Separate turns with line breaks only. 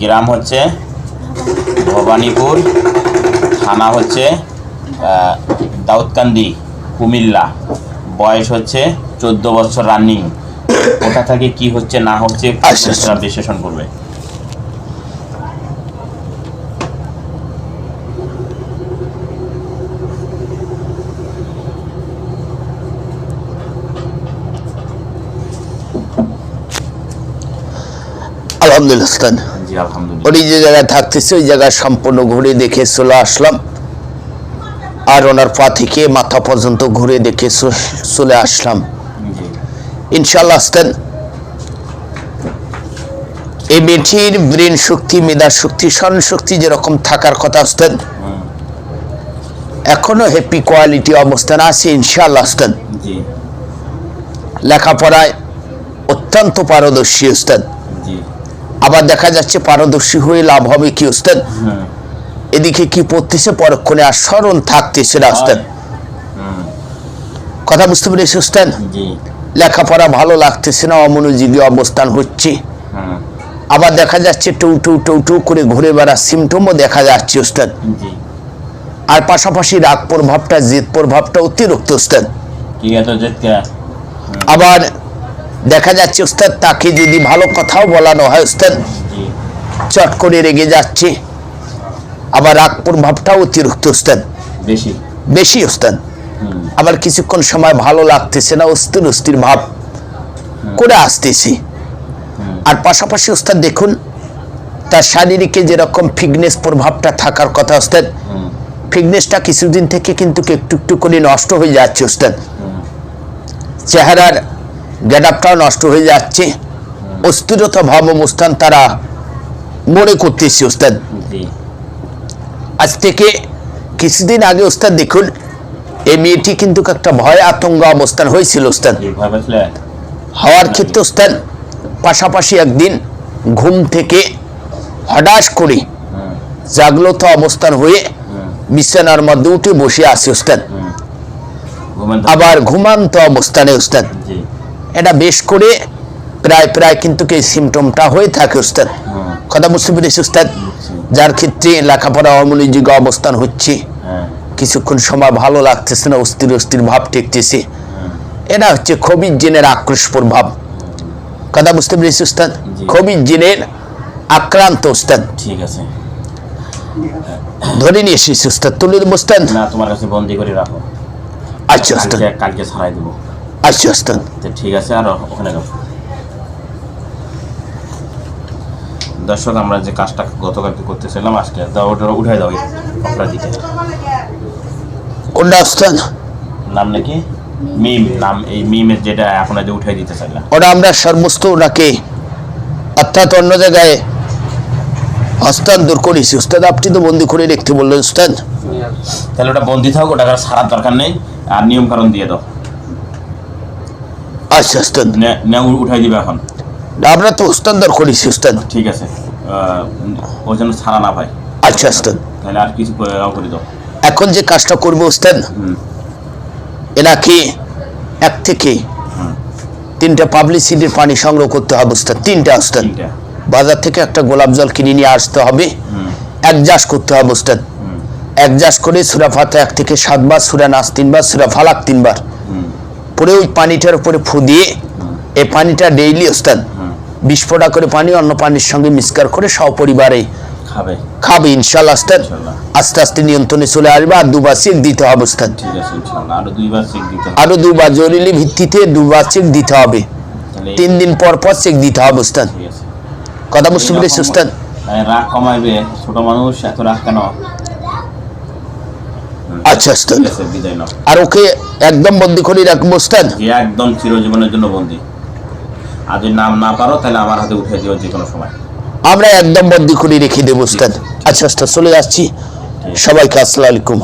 গ্রাম হচ্ছে ভবানীপুর থানা হচ্ছে দাউদকান্দি কুমিল্লা। বয়স হচ্ছে চোদ্দ বছর রানিং। ওটা থেকে কি হচ্ছে না হচ্ছে। বিশ্লেষণ করবে।
আলহামদুলিল্লাহ উনি যে জায়গায় থাকতেছে ওই জায়গায় সম্পূর্ণ ঘুরে দেখে চলে আসলাম। আর ওনার পা থেকে মাথা পর্যন্ত ঘুরে দেখে চলে আসলাম। ইনশাল্লাহ আসতেন। এই মেয়েটির ব্রেন শক্তি মেধা শক্তি স্মরণ শক্তি যেরকম থাকার কথা আসতেন। এখনও হ্যাপি কোয়ালিটি অবস্থান আছে ইনশাল্লাহ আসতেন। লেখাপড়ায় অত্যন্ত পারদর্শী
জি।
আবার দেখা যাচ্ছে পারদর্শী হয়ে লাভ হবে কি ওস্তাদ?
হুম
এদিকে কি পড়তেছে? পরক্ষণে আর স্মরণ থাকতেছে না ওস্তাদ। কথা বুঝতে পেরেছি ওস্তাদ? লেখাপড়া ভালো লাগতেছে না অমনোযোগী অবস্থান হচ্ছে। আবার দেখা যাচ্ছে টু টু টু টু করে ঘুরে বেড়ার সিমটমও দেখা যাচ্ছে ওস্তাদ। আর পাশাপাশি রাগ প্রভাবটা জেদ প্রভাবটা অতিরিক্ত ওস্তাদ। আবার দেখা যাচ্ছে ওস্তাদ তাকে যদি ভালো কথাও বলানো হয় ওস্তাদ
জি
চট করে রেগে যাচ্ছে। আবার রাগ প্রভাবটাও অতিরিক্ত ওস্তাদ
বেশি? হুম।
আবার কিছুক্ষণ সময় ভালো লাগতেছে না অস্থির অস্থির ভাব। করে আসতেছি। আর পাশাপাশি ওস্তাদ দেখুন তার শারীরিকে যেরকম ফিটনেস প্রভাবটা থাকার কথা ওস্তাদ
হুম।
ফিটনেসটা কিছুদিন থেকে কিন্তু একটু একটু করে নষ্ট হয়ে যাচ্ছে ওস্তাদ চেহারার গেটআপটাও নষ্ট হয়ে যাচ্ছে। অস্থিরতা ভাব অবস্থান তারা মনে করতেছি ওস্তাদ। আজ থেকে কিছুদিন আগে ওস্তাদ দেখুন এই মেয়েটি কিন্তু একটা ভয় আতঙ্ক অবস্থান হয়েছিল ওস্তাদ। হওয়ার ক্ষেত্রে ওস্তাদ পাশাপাশি একদিন ঘুম থেকে হঠাৎ করে জাগ্রত অবস্থান হয়ে বিছানার মধ্যে উঠে বসে আছে ওস্তাদ। আবার ঘুমান্ত অবস্থানে ওস্তাদ। এটা বেশ করে প্রায় প্রায় কিন্তু এই সিমটমটা হয়ে থাকে ওস্তাদ
হুম
কথা বুঝতে পেরেছি ওস্তাদ যার ক্ষেত্রে লেখাপড়া অমনোযোগী অবস্থান হচ্ছে।
হ্যাঁ।
কিছুক্ষণ সময় ভালো লাগতেছে না অস্থির অস্থির ভাব টেকতেছে এটা হচ্ছে খবির জিনের আক্রোশ প্রভাব। কথা বুঝতে পেরেছি ওস্তাদ
জি।
খবির জিনের আক্রান্ত ওস্তাদ
ঠিক আছে।
ধরে নিয়ে এসেছি ওস্তাদ তুলে দেবো ওস্তাদ
না তোমার কাছে বন্দি করে রাখো।
আচ্ছা
কালকে ছাড়াই দেবো।
আচ্ছা ওস্তাদ
তো ঠিক আছে আর ওখানে দর্শক আমরা যে কাজটা গতকালকে করতেছিলাম আজকে দাও ওটা উঠাই দাও দিতে
ওটা
নাম নাকি? মিম নাম এই মিমের যেটা এখন যে উঠাই দিতে চাইলাম।
ওটা আমরা সমস্ত ওনাকে অর্থাৎ অন্য জায়গায় হস্তান্তর করেছি ওস্তাদ আপনি তো বন্দি করে রাখতে বললেন ওস্তাদ
তাহলে ওটা বন্দি থাক ওটা ছাড়ার দরকার নেই আর নিয়ম কারণ দিয়ে দাও।
আচ্ছা ওস্তাদ
উঠাই দিবে এখন।
আমরা তো করেছি ওস্তাদ
ঠিক আছে। ও যেন ছাড়া না পায়।
আচ্ছা ওস্তাদ
তাহলে আর কিছু করে দাও।
এখন যে কাজটা করব ওস্তাদ এনাকে এক থেকে তিনটা পাবলিসিটির পানি সংগ্রহ করতে হবে ওস্তাদ তিনটা ওস্তাদ বাজার থেকে একটা গোলাপ জল কিনে নিয়ে আসতে হবে। একজাস করতে হবে ওস্তাদ একজাস করে সুরা ফাতে এক থেকে সাতবার সুরা নাচ তিনবার সুরা ফালাক তিনবার। পরে ওই পানিটার উপরে ফু দিয়ে এই পানিটা ডেইলি ওস্তাদ
হুম
বিশ ফোঁটা করে পানি অন্য পানির সঙ্গে মিক্সকার করে সপরিবারে
খাবে।
খাবে ইনশাল্লাহ ওস্তাদ। আস্তে আস্তে নিয়ন্ত্রণে চলে আসবে আর দুবার চেক দিতে হবে ওস্তাদ। আরও দুবার জরুরি ভিত্তিতে দুবার চেক দিতে হবে। তিন দিন পর পর চেক দিতে হবে ওস্তাদ। কথা বুঝতে পেরেছি ওস্তাদ?
মানে রাগ কমাইবে। ছোট মানুষ এত রাগ কেন?
আচ্ছা ওস্তাদ
বিদায় নাও।
আর ওকে একদম বন্দি করে রাখব ওস্তাদ
একদম চিরজীবনের জন্য বন্দি। আর যদি নাম না পারো তাহলে আমার হাতে উঠে দিও যে কোনো সময়।
আমরা একদম বন্দি করে রেখে দেবো উস্তাদ আচ্ছা ওস্তাদ চলে যাচ্ছি সবাইকে আসসালামু আলাইকুম।